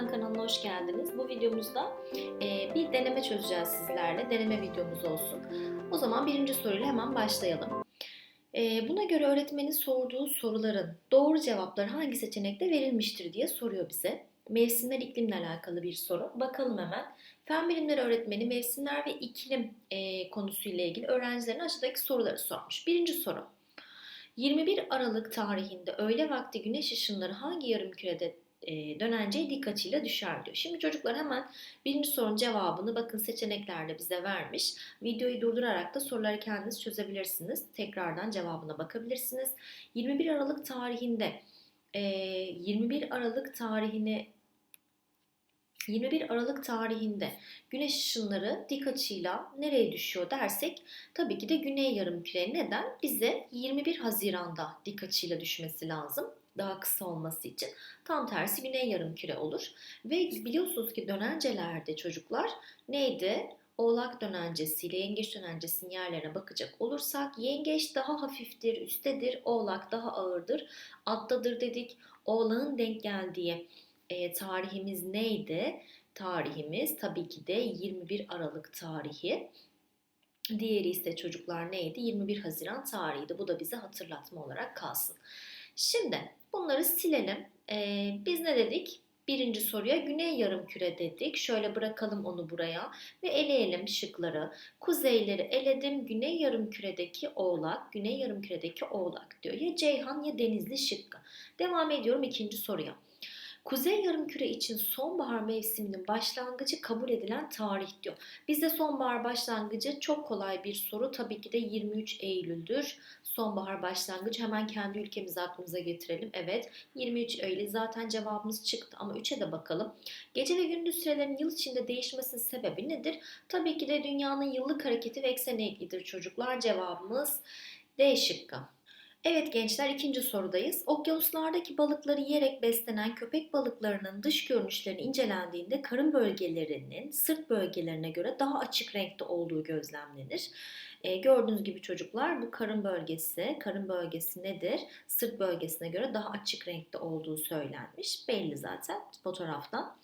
Fen kanalına hoş geldiniz. Bu videomuzda e, bir deneme çözeceğiz sizlerle. Deneme videomuz olsun. O zaman birinci soruyla hemen başlayalım. E, buna göre öğretmenin sorduğu soruların doğru cevapları hangi seçenekte verilmiştir diye soruyor bize. Mevsimler iklimle alakalı bir soru. Bakalım hemen. Fen bilimleri öğretmeni mevsimler ve iklim e, konusuyla ilgili öğrencilerine aşağıdaki soruları sormuş. Birinci soru. 21 Aralık tarihinde öğle vakti güneş ışınları hangi yarım kürede e, dönenceği dik açıyla düşer diyor. Şimdi çocuklar hemen birinci sorunun cevabını bakın seçeneklerle bize vermiş. Videoyu durdurarak da soruları kendiniz çözebilirsiniz. Tekrardan cevabına bakabilirsiniz. 21 Aralık tarihinde e, 21 Aralık tarihini 21 Aralık tarihinde güneş ışınları dik açıyla nereye düşüyor dersek tabii ki de güney yarımküre. Neden? Bize 21 Haziran'da dik açıyla düşmesi lazım daha kısa olması için. Tam tersi güney yarımküre olur. Ve biliyorsunuz ki dönencelerde çocuklar neydi? Oğlak dönencesiyle yengeç dönencesinin yerlerine bakacak olursak yengeç daha hafiftir, üsttedir, oğlak daha ağırdır, alttadır dedik. Oğlağın denk geldiği e, tarihimiz neydi? Tarihimiz tabii ki de 21 Aralık tarihi. Diğeri ise çocuklar neydi? 21 Haziran tarihiydi. Bu da bize hatırlatma olarak kalsın. Şimdi bunları silelim. Ee, biz ne dedik? Birinci soruya güney yarım küre dedik. Şöyle bırakalım onu buraya ve eleyelim şıkları. Kuzeyleri eledim. Güney yarım küredeki oğlak, güney yarım küredeki oğlak diyor. Ya Ceyhan ya Denizli şıkkı. Devam ediyorum ikinci soruya. Kuzey yarımküre için sonbahar mevsiminin başlangıcı kabul edilen tarih diyor. Bizde sonbahar başlangıcı çok kolay bir soru. Tabii ki de 23 Eylül'dür. Sonbahar başlangıcı hemen kendi ülkemizi aklımıza getirelim. Evet 23 Eylül zaten cevabımız çıktı ama 3'e de bakalım. Gece ve gündüz sürelerinin yıl içinde değişmesinin sebebi nedir? Tabii ki de dünyanın yıllık hareketi ve ekseni eğiklidir çocuklar. Cevabımız D şıkkı. Evet gençler ikinci sorudayız. Okyanuslardaki balıkları yiyerek beslenen köpek balıklarının dış görünüşlerini incelendiğinde karın bölgelerinin sırt bölgelerine göre daha açık renkte olduğu gözlemlenir. E, gördüğünüz gibi çocuklar bu karın bölgesi, karın bölgesi nedir? Sırt bölgesine göre daha açık renkte olduğu söylenmiş. Belli zaten fotoğraftan.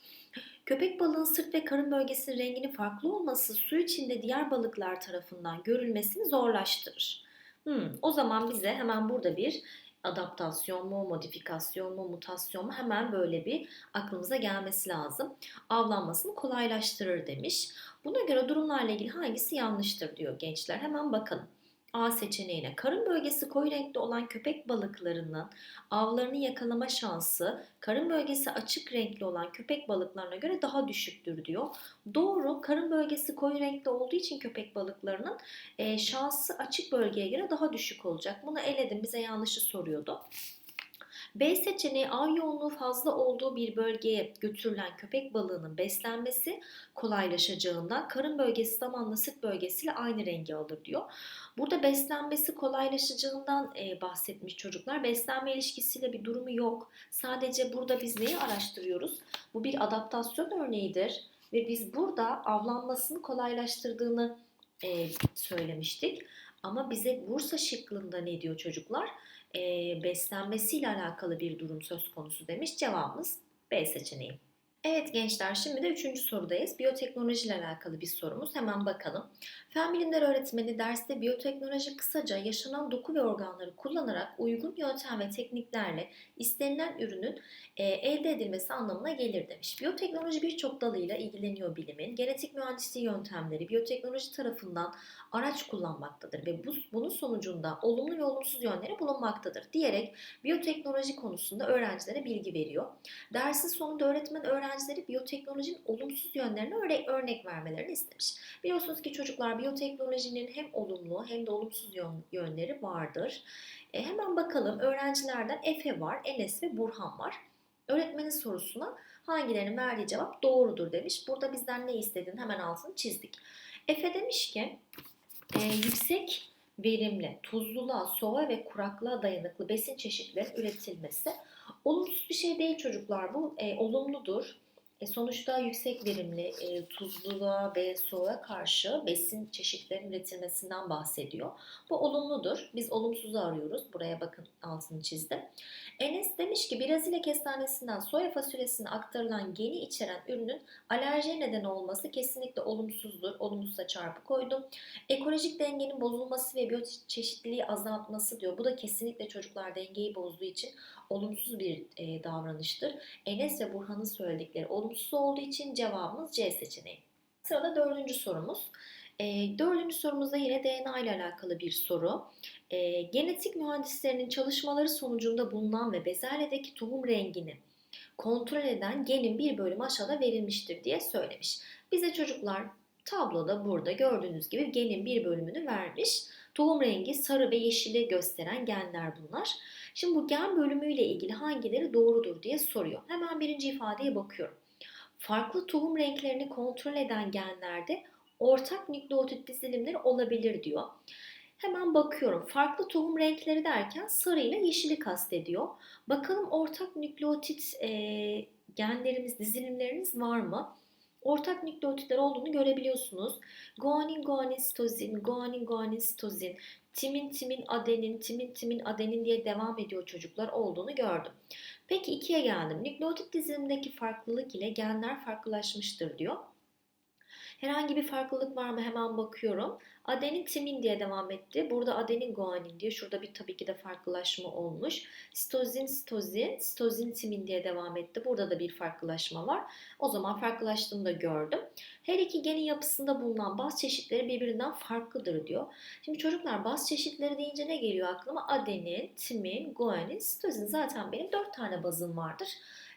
Köpek balığın sırt ve karın bölgesinin renginin farklı olması su içinde diğer balıklar tarafından görülmesini zorlaştırır. Hmm, o zaman bize hemen burada bir adaptasyon mu, modifikasyon mu, mutasyon mu hemen böyle bir aklımıza gelmesi lazım. Avlanmasını kolaylaştırır demiş. Buna göre durumlarla ilgili hangisi yanlıştır diyor gençler. Hemen bakalım. A seçeneğine karın bölgesi koyu renkli olan köpek balıklarının avlarını yakalama şansı karın bölgesi açık renkli olan köpek balıklarına göre daha düşüktür diyor. Doğru karın bölgesi koyu renkli olduğu için köpek balıklarının e, şansı açık bölgeye göre daha düşük olacak. Bunu eledim bize yanlışı soruyordu. B seçeneği av yoğunluğu fazla olduğu bir bölgeye götürülen köpek balığının beslenmesi kolaylaşacağından karın bölgesi zamanla sırt bölgesiyle aynı rengi alır diyor. Burada beslenmesi kolaylaşacağından e, bahsetmiş çocuklar. Beslenme ilişkisiyle bir durumu yok. Sadece burada biz neyi araştırıyoruz? Bu bir adaptasyon örneğidir ve biz burada avlanmasını kolaylaştırdığını e, söylemiştik. Ama bize Bursa şıklığında ne diyor çocuklar? Beslenmesiyle alakalı bir durum söz konusu demiş. Cevabımız B seçeneği. Evet gençler şimdi de üçüncü sorudayız. Biyoteknoloji ile alakalı bir sorumuz. Hemen bakalım. Fen bilimler öğretmeni derste biyoteknoloji kısaca yaşanan doku ve organları kullanarak uygun yöntem ve tekniklerle istenilen ürünün e, elde edilmesi anlamına gelir demiş. Biyoteknoloji birçok dalıyla ilgileniyor bilimin. Genetik mühendisliği yöntemleri biyoteknoloji tarafından araç kullanmaktadır ve bu, bunun sonucunda olumlu ve olumsuz yönleri bulunmaktadır diyerek biyoteknoloji konusunda öğrencilere bilgi veriyor. Dersin sonunda öğretmen öğrencileri biyoteknolojinin olumsuz yönlerine örnek, vermelerini istemiş. Biliyorsunuz ki çocuklar biyoteknolojinin hem olumlu hem de olumsuz yönleri vardır. E, hemen bakalım öğrencilerden Efe var, Enes ve Burhan var. Öğretmenin sorusuna hangilerinin verdiği cevap doğrudur demiş. Burada bizden ne istediğini hemen altını çizdik. Efe demiş ki e, yüksek verimli, tuzluluğa, soğuğa ve kuraklığa dayanıklı besin çeşitleri üretilmesi olumsuz bir şey değil çocuklar. Bu e, olumludur. E, sonuçta yüksek verimli e, tuzluluğa ve soğuğa karşı besin çeşitlerinin üretilmesinden bahsediyor. Bu olumludur. Biz olumsuzu arıyoruz. Buraya bakın altını çizdim. Enes demiş ki Brezilya kestanesinden soya fasulyesine aktarılan geni içeren ürünün alerjiye neden olması kesinlikle olumsuzdur. Olumsuza çarpı koydum. Ekolojik dengenin bozulması ve biyoçeşitliliği azaltması diyor. Bu da kesinlikle çocuklar dengeyi bozduğu için olumsuz bir e, davranıştır. Enes ve Burhan'ın söyledikleri olumsuz olduğu için cevabımız C seçeneği. Sırada dördüncü sorumuz. E, dördüncü sorumuzda yine DNA ile alakalı bir soru. E, genetik mühendislerinin çalışmaları sonucunda bulunan ve bezelyedeki tohum rengini kontrol eden genin bir bölümü aşağıda verilmiştir diye söylemiş. Bize çocuklar tabloda burada gördüğünüz gibi genin bir bölümünü vermiş. Tohum rengi sarı ve yeşili gösteren genler bunlar. Şimdi bu gen bölümüyle ilgili hangileri doğrudur diye soruyor. Hemen birinci ifadeye bakıyorum. Farklı tohum renklerini kontrol eden genlerde ortak nükleotit dizilimleri olabilir diyor. Hemen bakıyorum. Farklı tohum renkleri derken sarı ile yeşili kastediyor. Bakalım ortak nükleotit e, genlerimiz, dizilimlerimiz var mı? Ortak nükleotitler olduğunu görebiliyorsunuz. Guanin, guanin, sitozin, guanin, guanin, sitozin, timin, timin, adenin, timin, timin, adenin diye devam ediyor çocuklar olduğunu gördüm. Peki ikiye geldim. Nükleotit dizilimindeki farklılık ile genler farklılaşmıştır diyor. Herhangi bir farklılık var mı hemen bakıyorum. Adenin timin diye devam etti. Burada adenin guanin diye. Şurada bir tabii ki de farklılaşma olmuş. Sitozin sitozin, sitozin timin diye devam etti. Burada da bir farklılaşma var. O zaman farklılaştığını da gördüm. Her iki genin yapısında bulunan baz çeşitleri birbirinden farklıdır diyor. Şimdi çocuklar baz çeşitleri deyince ne geliyor aklıma? Adenin, timin, guanin, sitozin. Zaten benim dört tane bazım vardır.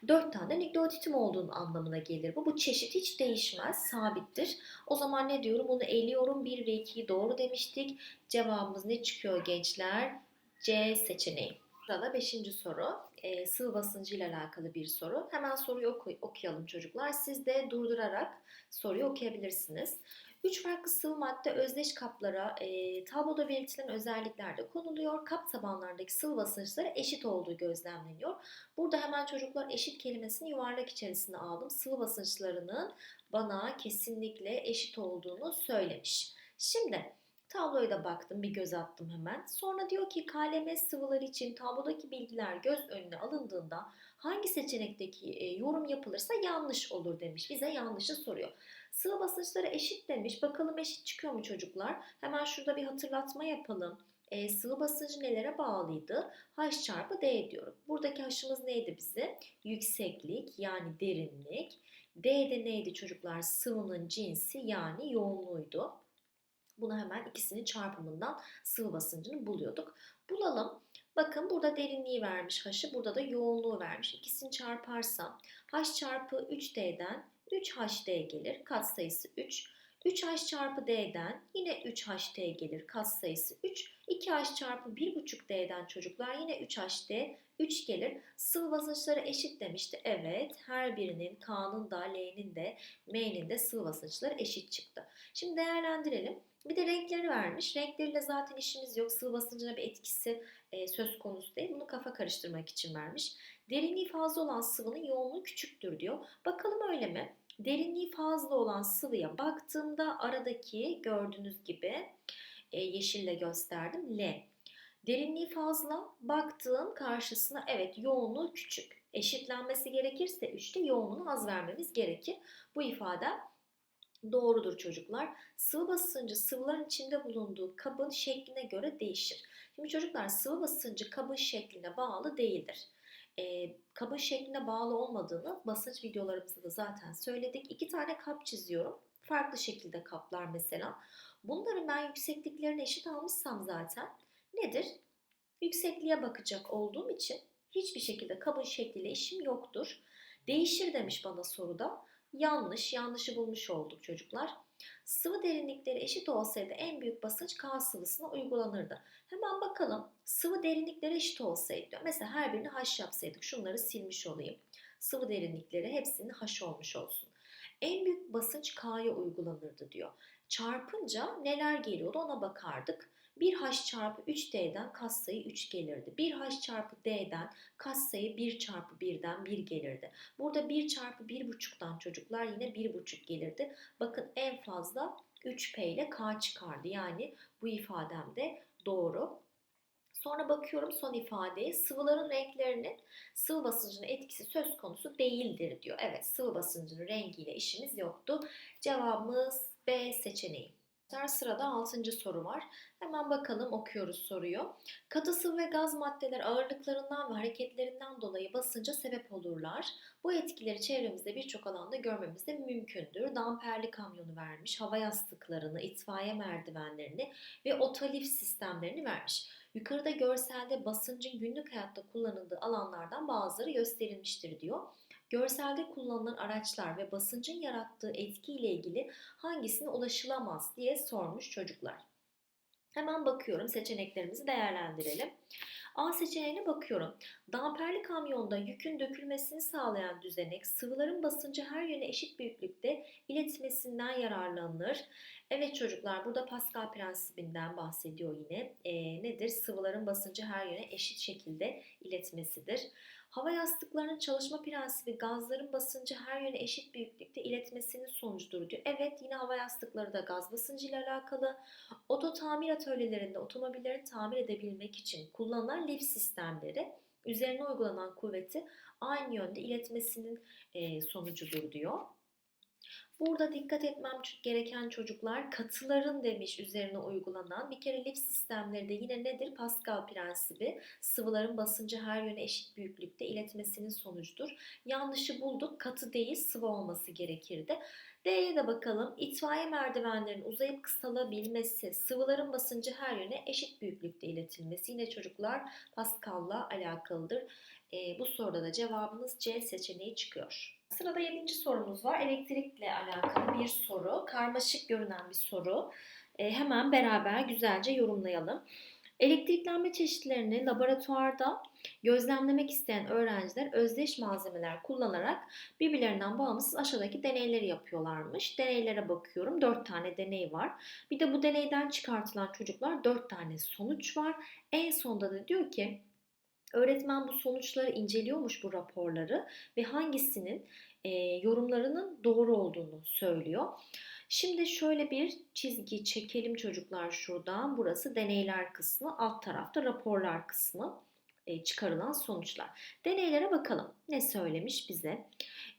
4 tane nükleotitim olduğunu anlamına gelir bu. Bu çeşit hiç değişmez, sabittir. O zaman ne diyorum? Bunu eliyorum. 1 ve 2'yi doğru demiştik. Cevabımız ne çıkıyor gençler? C seçeneği. Sırada 5. soru. E, sıvı basıncı ile alakalı bir soru. Hemen soruyu oku okuyalım çocuklar. Siz de durdurarak soruyu okuyabilirsiniz. Üç farklı sıvı madde özdeş kaplara e, tabloda belirtilen özelliklerde konuluyor. Kap tabanlarındaki sıvı basınçları eşit olduğu gözlemleniyor. Burada hemen çocuklar eşit kelimesini yuvarlak içerisine aldım. Sıvı basınçlarının bana kesinlikle eşit olduğunu söylemiş. Şimdi tabloya da baktım, bir göz attım hemen. Sonra diyor ki KLM sıvıları için tablodaki bilgiler göz önüne alındığında hangi seçenekteki yorum yapılırsa yanlış olur demiş. Bize yanlışı soruyor. Sıvı basınçları eşit demiş. Bakalım eşit çıkıyor mu çocuklar? Hemen şurada bir hatırlatma yapalım. E, sıvı basıncı nelere bağlıydı? H çarpı D diyorum. Buradaki H'ımız neydi bize? Yükseklik yani derinlik. D de neydi çocuklar? Sıvının cinsi yani yoğunluğuydu. Bunu hemen ikisinin çarpımından sıvı basıncını buluyorduk. Bulalım. Bakın burada derinliği vermiş H'ı, burada da yoğunluğu vermiş. İkisini çarparsam H çarpı 3D'den 3HD gelir. Katsayısı 3. 3H çarpı D'den yine 3HD gelir. Katsayısı 3. 2H çarpı 1,5D'den çocuklar yine 3HD 3 gelir. Sıvı basınçları eşit demişti. Evet her birinin K'nın da L'nin de M'nin de sıvı basınçları eşit çıktı. Şimdi değerlendirelim. Bir de renkleri vermiş. Renkleriyle zaten işimiz yok. Sıvı basıncına bir etkisi e, söz konusu değil. Bunu kafa karıştırmak için vermiş. Derinliği fazla olan sıvının yoğunluğu küçüktür diyor. Bakalım öyle mi? Derinliği fazla olan sıvıya baktığımda aradaki gördüğünüz gibi e, yeşille gösterdim L. Derinliği fazla baktığım karşısına evet yoğunluğu küçük. Eşitlenmesi gerekirse 3'te yoğunluğunu az vermemiz gerekir. Bu ifade doğrudur çocuklar. Sıvı basıncı sıvıların içinde bulunduğu kabın şekline göre değişir. Şimdi çocuklar sıvı basıncı kabın şekline bağlı değildir e, kabın şekline bağlı olmadığını basınç videolarımızda da zaten söyledik. İki tane kap çiziyorum. Farklı şekilde kaplar mesela. Bunların ben yüksekliklerini eşit almışsam zaten nedir? Yüksekliğe bakacak olduğum için hiçbir şekilde kabın şekliyle işim yoktur. Değişir demiş bana soruda. Yanlış, yanlışı bulmuş olduk çocuklar. Sıvı derinlikleri eşit olsaydı en büyük basınç K sıvısına uygulanırdı. Hemen bakalım sıvı derinlikleri eşit olsaydı. Mesela her birini H yapsaydık şunları silmiş olayım. Sıvı derinlikleri hepsinin H olmuş olsun. En büyük basınç K'ya uygulanırdı diyor. Çarpınca neler geliyordu ona bakardık. 1h çarpı 3d'den katsayı 3 gelirdi. 1h çarpı d'den katsayı 1 çarpı 1'den 1 gelirdi. Burada 1 çarpı 1,5'tan çocuklar yine 1,5 gelirdi. Bakın en fazla 3p ile k çıkardı. Yani bu ifadem de doğru. Sonra bakıyorum son ifadeye sıvıların renklerinin sıvı basıncına etkisi söz konusu değildir diyor. Evet sıvı basıncının rengiyle işimiz yoktu. Cevabımız B seçeneği. Sırada 6. soru var. Hemen bakalım okuyoruz soruyu. Katı sıvı ve gaz maddeler ağırlıklarından ve hareketlerinden dolayı basınca sebep olurlar. Bu etkileri çevremizde birçok alanda görmemiz de mümkündür. Damperli kamyonu vermiş, hava yastıklarını, itfaiye merdivenlerini ve otalif sistemlerini vermiş. Yukarıda görselde basıncın günlük hayatta kullanıldığı alanlardan bazıları gösterilmiştir diyor. Görselde kullanılan araçlar ve basıncın yarattığı etki ile ilgili hangisine ulaşılamaz diye sormuş çocuklar. Hemen bakıyorum seçeneklerimizi değerlendirelim. A seçeneğine bakıyorum. Damperli kamyonda yükün dökülmesini sağlayan düzenek sıvıların basıncı her yöne eşit büyüklükte iletmesinden yararlanılır. Evet çocuklar burada Pascal prensibinden bahsediyor yine. E, nedir? Sıvıların basıncı her yöne eşit şekilde iletmesidir. Hava yastıklarının çalışma prensibi gazların basıncı her yöne eşit büyüklükte iletmesinin sonucudur diyor. Evet yine hava yastıkları da gaz basıncı ile alakalı. Oto tamir atölyelerinde otomobilleri tamir edebilmek için kullanılan lif sistemleri üzerine uygulanan kuvveti aynı yönde iletmesinin sonucudur diyor. Burada dikkat etmem gereken çocuklar katıların demiş üzerine uygulanan bir kere lif sistemleri de yine nedir? Pascal prensibi sıvıların basıncı her yöne eşit büyüklükte iletmesinin sonucudur. Yanlışı bulduk katı değil sıvı olması gerekirdi. D'ye de bakalım. İtfaiye merdivenlerinin uzayıp kısalabilmesi, sıvıların basıncı her yöne eşit büyüklükte iletilmesi yine çocuklar Pascal'la alakalıdır. E, bu soruda da cevabımız C seçeneği çıkıyor. Sırada yedinci sorumuz var. Elektrikle alakalı bir soru. Karmaşık görünen bir soru. E, hemen beraber güzelce yorumlayalım. Elektriklenme çeşitlerini laboratuvarda gözlemlemek isteyen öğrenciler özdeş malzemeler kullanarak birbirlerinden bağımsız aşağıdaki deneyleri yapıyorlarmış. Deneylere bakıyorum. 4 tane deney var. Bir de bu deneyden çıkartılan çocuklar 4 tane sonuç var. En sonda da diyor ki Öğretmen bu sonuçları inceliyormuş bu raporları ve hangisinin e, yorumlarının doğru olduğunu söylüyor. Şimdi şöyle bir çizgi çekelim çocuklar şuradan. Burası deneyler kısmı, alt tarafta raporlar kısmı çıkarılan sonuçlar. Deneylere bakalım. Ne söylemiş bize?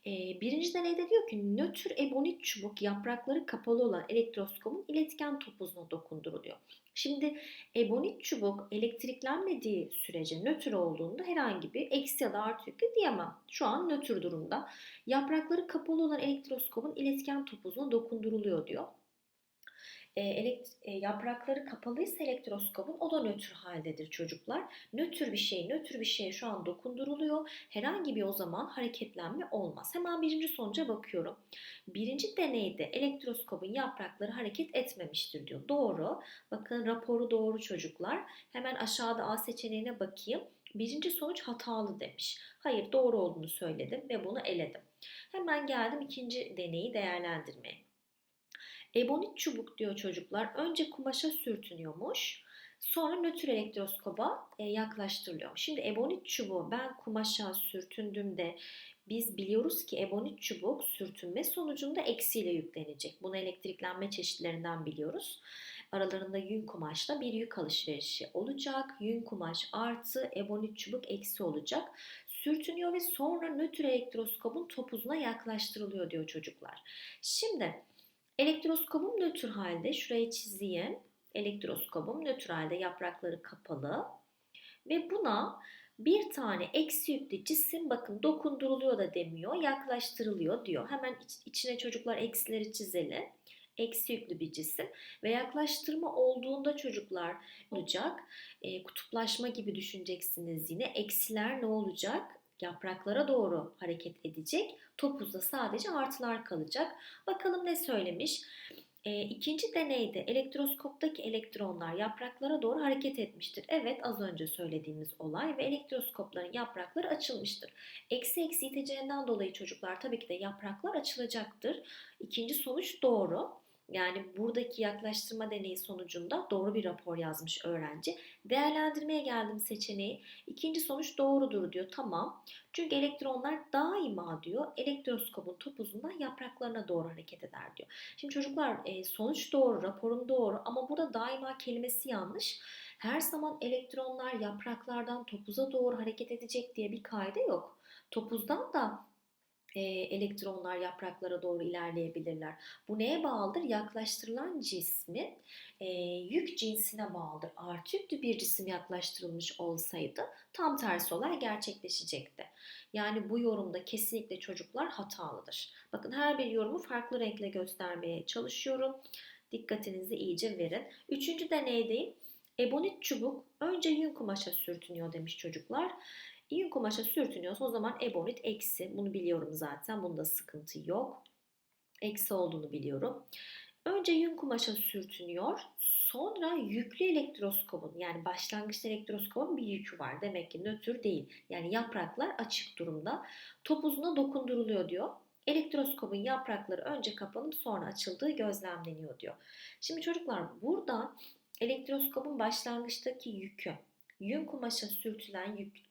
E, birinci deneyde diyor ki nötr ebonit çubuk yaprakları kapalı olan elektroskopun iletken topuzuna dokunduruluyor. Şimdi ebonit çubuk elektriklenmediği sürece nötr olduğunda herhangi bir eksi ya da artı yüklü diyemem. Şu an nötr durumda. Yaprakları kapalı olan elektroskopun iletken topuzuna dokunduruluyor diyor e, elekt, e, yaprakları kapalıysa elektroskopun o da nötr haldedir çocuklar. Nötr bir şey, nötr bir şeye şu an dokunduruluyor. Herhangi bir o zaman hareketlenme olmaz. Hemen birinci sonuca bakıyorum. Birinci deneyde elektroskopun yaprakları hareket etmemiştir diyor. Doğru. Bakın raporu doğru çocuklar. Hemen aşağıda A seçeneğine bakayım. Birinci sonuç hatalı demiş. Hayır doğru olduğunu söyledim ve bunu eledim. Hemen geldim ikinci deneyi değerlendirmeye. Ebonit çubuk diyor çocuklar. Önce kumaşa sürtünüyormuş. Sonra nötr elektroskoba e, yaklaştırılıyor. Şimdi ebonit çubuğu ben kumaşa sürtündüğümde biz biliyoruz ki ebonit çubuk sürtünme sonucunda eksiyle yüklenecek. Bunu elektriklenme çeşitlerinden biliyoruz. Aralarında yün kumaşla bir yük alışverişi olacak. Yün kumaş artı ebonit çubuk eksi olacak. Sürtünüyor ve sonra nötr elektroskopun topuzuna yaklaştırılıyor diyor çocuklar. Şimdi Elektroskopum nötr halde. Şuraya çizeyim. Elektroskopum nötr halde yaprakları kapalı. Ve buna bir tane eksi yüklü cisim bakın dokunduruluyor da demiyor yaklaştırılıyor diyor. Hemen iç, içine çocuklar eksileri çizelim. Eksi yüklü bir cisim ve yaklaştırma olduğunda çocuklar olacak. E, kutuplaşma gibi düşüneceksiniz yine. Eksiler ne olacak? Yapraklara doğru hareket edecek. Topuzda sadece artılar kalacak. Bakalım ne söylemiş? E, ikinci deneyde elektroskoptaki elektronlar yapraklara doğru hareket etmiştir. Evet az önce söylediğimiz olay ve elektroskopların yaprakları açılmıştır. Eksi eksi iteceğinden dolayı çocuklar tabii ki de yapraklar açılacaktır. İkinci sonuç doğru. Yani buradaki yaklaştırma deneyi sonucunda doğru bir rapor yazmış öğrenci. Değerlendirmeye geldim seçeneği. İkinci sonuç doğrudur diyor. Tamam. Çünkü elektronlar daima diyor elektroskopun topuzundan yapraklarına doğru hareket eder diyor. Şimdi çocuklar e, sonuç doğru, raporum doğru ama burada daima kelimesi yanlış. Her zaman elektronlar yapraklardan topuza doğru hareket edecek diye bir kaide yok. Topuzdan da e, elektronlar yapraklara doğru ilerleyebilirler. Bu neye bağlıdır? Yaklaştırılan cismin e, yük cinsine bağlıdır. Artı yüklü bir cisim yaklaştırılmış olsaydı tam tersi olay gerçekleşecekti. Yani bu yorumda kesinlikle çocuklar hatalıdır. Bakın her bir yorumu farklı renkle göstermeye çalışıyorum. Dikkatinizi iyice verin. Üçüncü deneydeyim. Ebonit çubuk önce yün kumaşa sürtünüyor demiş çocuklar. Yün kumaşa sürtünüyorsa o zaman ebonit eksi. Bunu biliyorum zaten. Bunda sıkıntı yok. Eksi olduğunu biliyorum. Önce yün kumaşa sürtünüyor. Sonra yüklü elektroskopun yani başlangıçta elektroskopun bir yükü var. Demek ki nötr değil. Yani yapraklar açık durumda. Topuzuna dokunduruluyor diyor. Elektroskopun yaprakları önce kapanıp sonra açıldığı gözlemleniyor diyor. Şimdi çocuklar burada elektroskopun başlangıçtaki yükü, yün kumaşa sürtülen yük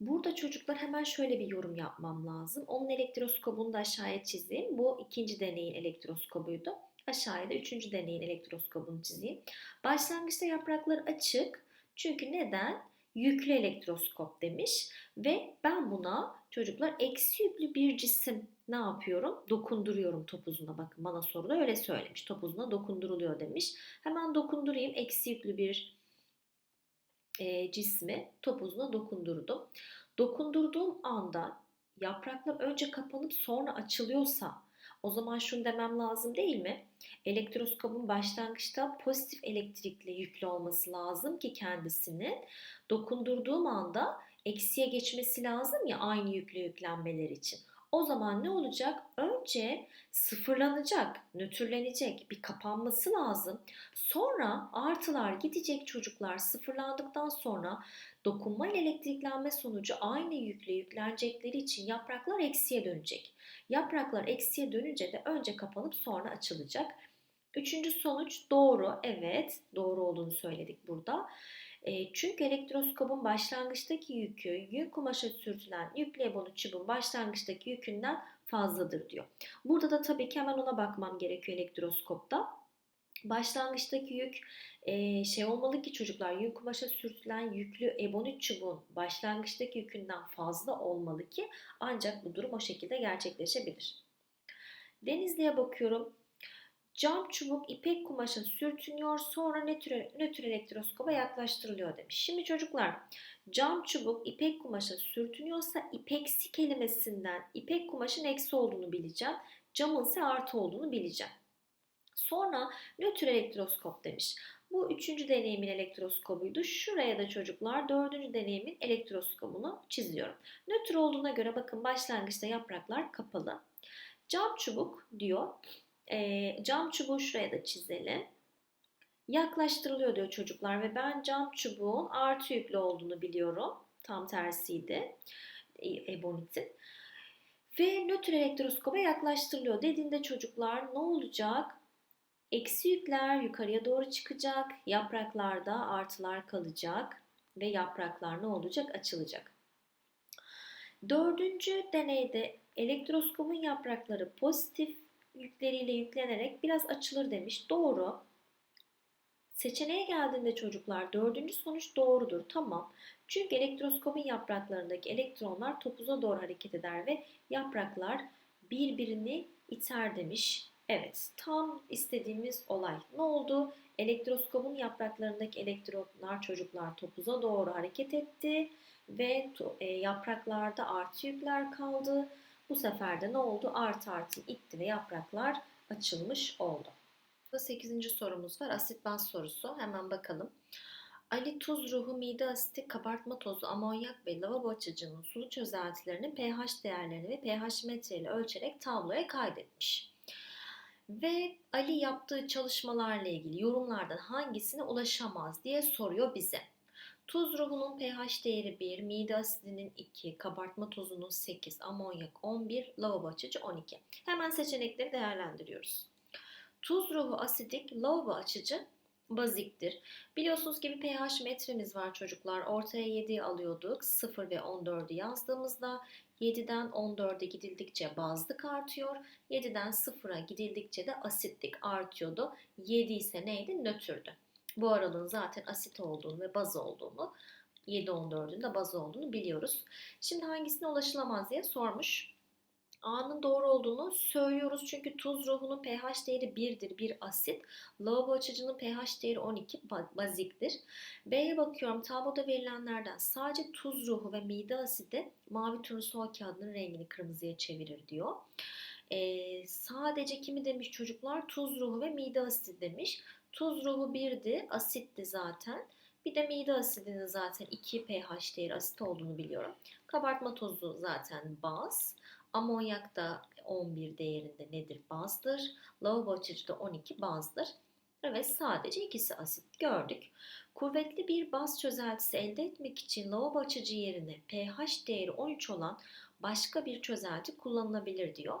Burada çocuklar hemen şöyle bir yorum yapmam lazım. Onun elektroskobunu da aşağıya çizeyim. Bu ikinci deneyin elektroskobuydu. Aşağıya da üçüncü deneyin elektroskobunu çizeyim. Başlangıçta yapraklar açık. Çünkü neden? Yüklü elektroskop demiş. Ve ben buna çocuklar eksi yüklü bir cisim ne yapıyorum? Dokunduruyorum topuzuna. Bakın bana soruda öyle söylemiş. Topuzuna dokunduruluyor demiş. Hemen dokundurayım. Eksi yüklü bir e, cismi topuzuna dokundurdum. Dokundurduğum anda yapraklar önce kapanıp sonra açılıyorsa o zaman şunu demem lazım değil mi? Elektroskopun başlangıçta pozitif elektrikle yüklü olması lazım ki kendisini dokundurduğum anda eksiye geçmesi lazım ya aynı yüklü yüklenmeler için. O zaman ne olacak? Önce sıfırlanacak, nötrlenecek, bir kapanması lazım. Sonra artılar gidecek çocuklar sıfırlandıktan sonra dokunma ile elektriklenme sonucu aynı yükle yüklenecekleri için yapraklar eksiye dönecek. Yapraklar eksiye dönünce de önce kapanıp sonra açılacak. Üçüncü sonuç doğru. Evet doğru olduğunu söyledik burada. E, çünkü elektroskopun başlangıçtaki yükü yün kumaşa sürtülen yüklü ebonit çubuğun başlangıçtaki yükünden fazladır diyor. Burada da tabii ki hemen ona bakmam gerekiyor elektroskopta. Başlangıçtaki yük e, şey olmalı ki çocuklar yün kumaşa sürtülen yüklü ebonit çubuğun başlangıçtaki yükünden fazla olmalı ki ancak bu durum o şekilde gerçekleşebilir. Denizli'ye bakıyorum. Cam çubuk ipek kumaşa sürtünüyor sonra nötr, nötr elektroskopa yaklaştırılıyor demiş. Şimdi çocuklar cam çubuk ipek kumaşa sürtünüyorsa ipeksi kelimesinden ipek kumaşın eksi olduğunu bileceğim. Camın ise artı olduğunu bileceğim. Sonra nötr elektroskop demiş. Bu üçüncü deneyimin elektroskobuydu. Şuraya da çocuklar dördüncü deneyimin elektroskobunu çiziyorum. Nötr olduğuna göre bakın başlangıçta yapraklar kapalı. Cam çubuk diyor e, cam çubuğu şuraya da çizelim. Yaklaştırılıyor diyor çocuklar ve ben cam çubuğun artı yüklü olduğunu biliyorum. Tam tersiydi ebonitin. Ve nötr elektroskopa yaklaştırılıyor dediğinde çocuklar ne olacak? Eksi yükler yukarıya doğru çıkacak. Yapraklarda artılar kalacak. Ve yapraklar ne olacak? Açılacak. Dördüncü deneyde elektroskopun yaprakları pozitif yükleriyle yüklenerek biraz açılır demiş. Doğru. Seçeneğe geldiğinde çocuklar dördüncü sonuç doğrudur. Tamam. Çünkü elektroskopun yapraklarındaki elektronlar topuza doğru hareket eder ve yapraklar birbirini iter demiş. Evet, tam istediğimiz olay. Ne oldu? Elektroskopun yapraklarındaki elektronlar çocuklar topuza doğru hareket etti ve e, yapraklarda artı yükler kaldı. Bu sefer de ne oldu? Artı artı itti ve yapraklar açılmış oldu. 8. sorumuz var. Asit baz sorusu. Hemen bakalım. Ali tuz ruhu, mide asiti, kabartma tozu, amonyak ve lavabo açıcının sulu çözeltilerinin pH değerlerini ve pH metreyle ölçerek tabloya kaydetmiş. Ve Ali yaptığı çalışmalarla ilgili yorumlardan hangisine ulaşamaz diye soruyor bize. Tuz ruhunun pH değeri 1, mide asidinin 2, kabartma tozunun 8, amonyak 11, lavabo açıcı 12. Hemen seçenekleri değerlendiriyoruz. Tuz ruhu asidik, lavabo açıcı baziktir. Biliyorsunuz ki bir pH metremiz var çocuklar. Ortaya 7'yi alıyorduk. 0 ve 14'ü yazdığımızda 7'den 14'e gidildikçe bazlık artıyor. 7'den 0'a gidildikçe de asitlik artıyordu. 7 ise neydi? Nötrdü. Bu aralığın zaten asit olduğunu ve baz olduğunu 7-14'ün de baz olduğunu biliyoruz. Şimdi hangisine ulaşılamaz diye sormuş. A'nın doğru olduğunu söylüyoruz çünkü tuz ruhunun pH değeri 1'dir, bir asit. Lavabo açıcının pH değeri 12, baziktir. B'ye bakıyorum, tabloda verilenlerden sadece tuz ruhu ve mide asidi mavi turnusol kağıdının rengini kırmızıya çevirir diyor. Ee, sadece kimi demiş çocuklar? Tuz ruhu ve mide asidi demiş. Tuz ruhu 1'di, asitti zaten. Bir de mide asidinin zaten 2 pH değeri asit olduğunu biliyorum. Kabartma tozu zaten baz. Amonyak da 11 değerinde nedir? Bazdır. Lavabo açıcı da 12 bazdır. Evet sadece ikisi asit gördük. Kuvvetli bir baz çözeltisi elde etmek için lavabo açıcı yerine pH değeri 13 olan başka bir çözelti kullanılabilir diyor.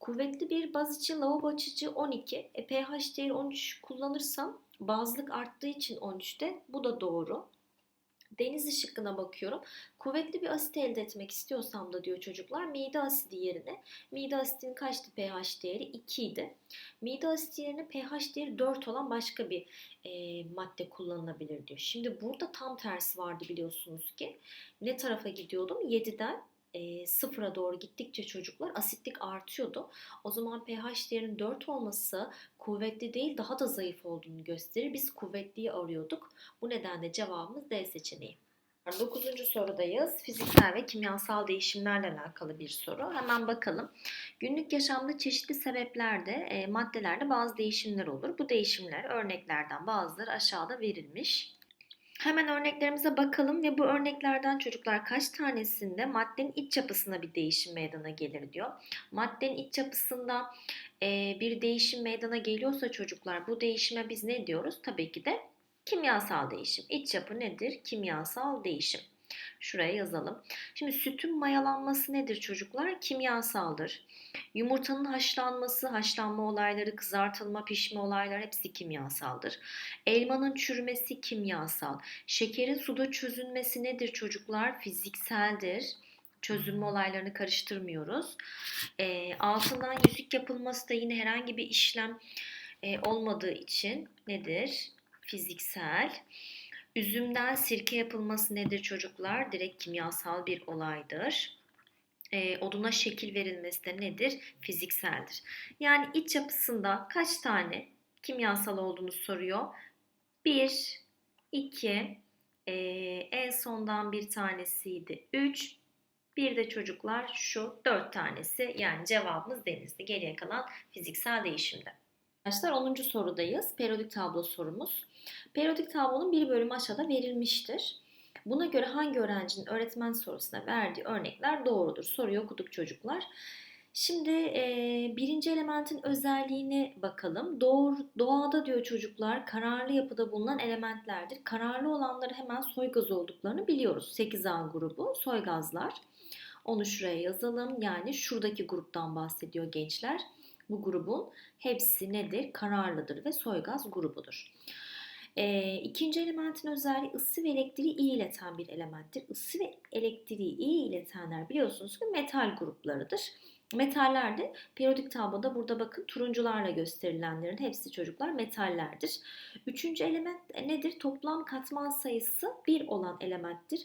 Kuvvetli bir baz için lavabo açıcı 12, e, pH değeri 13 kullanırsam bazlık arttığı için 13'te bu da doğru. Deniz şıkkına bakıyorum. Kuvvetli bir asit elde etmek istiyorsam da diyor çocuklar mide asidi yerine. Mide asidinin kaçtı pH değeri? 2 idi. Mide asidi yerine pH değeri 4 olan başka bir e, madde kullanılabilir diyor. Şimdi burada tam tersi vardı biliyorsunuz ki. Ne tarafa gidiyordum? 7'den e, sıfıra doğru gittikçe çocuklar asitlik artıyordu. O zaman pH değerinin 4 olması kuvvetli değil daha da zayıf olduğunu gösterir. Biz kuvvetliyi arıyorduk. Bu nedenle cevabımız D seçeneği. 9. sorudayız. Fiziksel ve kimyasal değişimlerle alakalı bir soru. Hemen bakalım. Günlük yaşamda çeşitli sebeplerde, e, maddelerde bazı değişimler olur. Bu değişimler örneklerden bazıları aşağıda verilmiş. Hemen örneklerimize bakalım ve bu örneklerden çocuklar kaç tanesinde maddenin iç yapısına bir değişim meydana gelir diyor. Maddenin iç yapısında e, bir değişim meydana geliyorsa çocuklar bu değişime biz ne diyoruz? Tabii ki de kimyasal değişim. İç yapı nedir? Kimyasal değişim. Şuraya yazalım. Şimdi sütün mayalanması nedir çocuklar? Kimyasaldır. Yumurtanın haşlanması, haşlanma olayları, kızartılma, pişme olayları hepsi kimyasaldır. Elmanın çürümesi kimyasal. Şekerin suda çözünmesi nedir çocuklar? Fizikseldir çözülme olaylarını karıştırmıyoruz. E, altından yüzük yapılması da yine herhangi bir işlem e, olmadığı için nedir? Fiziksel. Üzümden sirke yapılması nedir çocuklar? Direkt kimyasal bir olaydır. E, oduna şekil verilmesi de nedir? Fizikseldir. Yani iç yapısında kaç tane kimyasal olduğunu soruyor. 1, 2, e, en sondan bir tanesiydi 3, bir de çocuklar şu 4 tanesi yani cevabımız denizli. Geriye kalan fiziksel değişimde. Arkadaşlar 10. sorudayız. Periyodik tablo sorumuz. Periyodik tablonun bir bölümü aşağıda verilmiştir. Buna göre hangi öğrencinin öğretmen sorusuna verdiği örnekler doğrudur? Soruyu okuduk çocuklar. Şimdi e, birinci elementin özelliğine bakalım. Doğru, doğada diyor çocuklar kararlı yapıda bulunan elementlerdir. Kararlı olanları hemen soy gaz olduklarını biliyoruz. 8A grubu soy gazlar. Onu şuraya yazalım. Yani şuradaki gruptan bahsediyor gençler. Bu grubun hepsi nedir? Kararlıdır ve soy gaz grubudur. E, ikinci elementin özelliği ısı ve elektriği iyi ileten bir elementtir. Isı ve elektriği iyi iletenler biliyorsunuz ki metal gruplarıdır. Metaller de periyodik tabloda burada bakın turuncularla gösterilenlerin hepsi çocuklar metallerdir. Üçüncü element nedir? Toplam katman sayısı bir olan elementtir.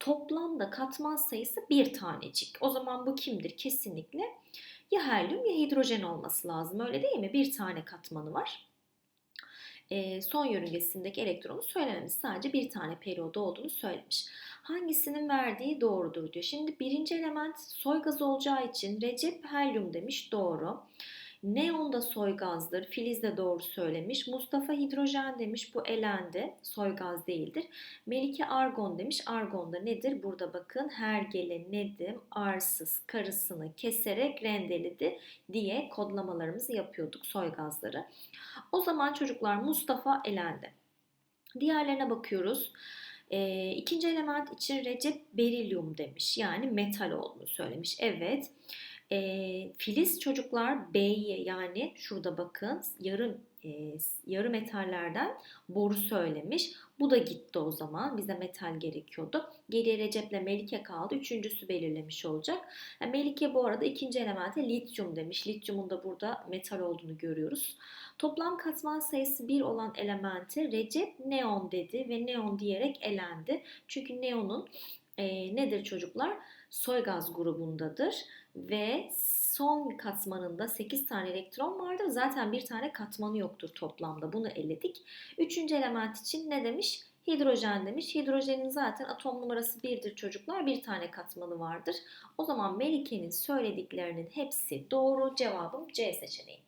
Toplamda katman sayısı bir tanecik. O zaman bu kimdir? Kesinlikle ya helyum ya hidrojen olması lazım. Öyle değil mi? Bir tane katmanı var son yörüngesindeki elektronu söylememiş. Sadece bir tane periyodu olduğunu söylemiş. Hangisinin verdiği doğrudur diyor. Şimdi birinci element soy gaz olacağı için Recep helyum demiş doğru. Neon da soy gazdır. Filiz de doğru söylemiş. Mustafa hidrojen demiş. Bu elendi. Soy gaz değildir. Melike argon demiş. Argon da nedir? Burada bakın her gele nedim arsız karısını keserek rendeledi diye kodlamalarımızı yapıyorduk soy gazları. O zaman çocuklar Mustafa elendi. Diğerlerine bakıyoruz. E, ikinci element için Recep berilyum demiş. Yani metal olduğunu söylemiş. Evet. E, Filiz çocuklar B'ye yani şurada bakın yarım e, yarı metallerden boru söylemiş. Bu da gitti o zaman. Bize metal gerekiyordu. Geriye Recep'le Melike kaldı. Üçüncüsü belirlemiş olacak. Yani Melike bu arada ikinci elemente lityum demiş. Lityumun da burada metal olduğunu görüyoruz. Toplam katman sayısı 1 olan elementi Recep neon dedi ve neon diyerek elendi. Çünkü neonun e, nedir çocuklar? Soy gaz grubundadır ve son katmanında 8 tane elektron vardır. Zaten bir tane katmanı yoktur toplamda. Bunu eledik. Üçüncü element için ne demiş? Hidrojen demiş. Hidrojenin zaten atom numarası 1'dir çocuklar. Bir tane katmanı vardır. O zaman Melike'nin söylediklerinin hepsi doğru. Cevabım C seçeneği.